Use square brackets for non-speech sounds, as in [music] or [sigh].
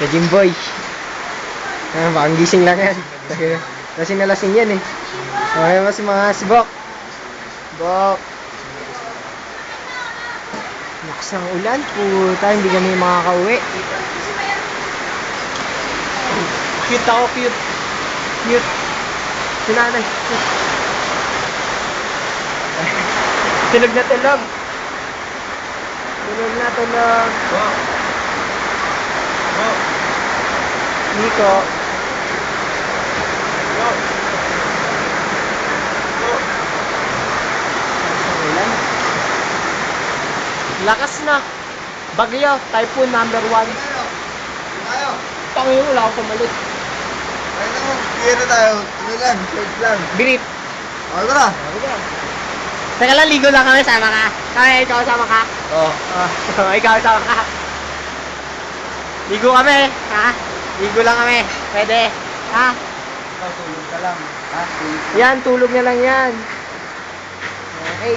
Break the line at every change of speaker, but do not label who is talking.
Sa Jimboy. Ah, baka gising lang yan. Lasing na lasing yan eh. Okay mo si mga si Bok. Bok. Lakas ng ulan. Puta, hindi kami makakauwi. Cute ako, cute. Cute. Si nanay. Cute. tulog na tulog. Tulog na tulog. Nico. Lakas na. Bagyo, typhoon number one.
Tayo.
Panginoon, wala akong pumalit.
Ay naman, kira tayo. Lang, short lang.
Birit.
Okay ko na.
Teka lang, ligo lang kami, sama ka. Kaya ikaw sama ka.
Oo.
Oh, [laughs] ikaw sama ka. Ligo kami, ha? Ligo lang kami. Pwede. Ha?
Tulog ka lang. Ha? Tulog.
Yan, tulog na lang yan. Okay.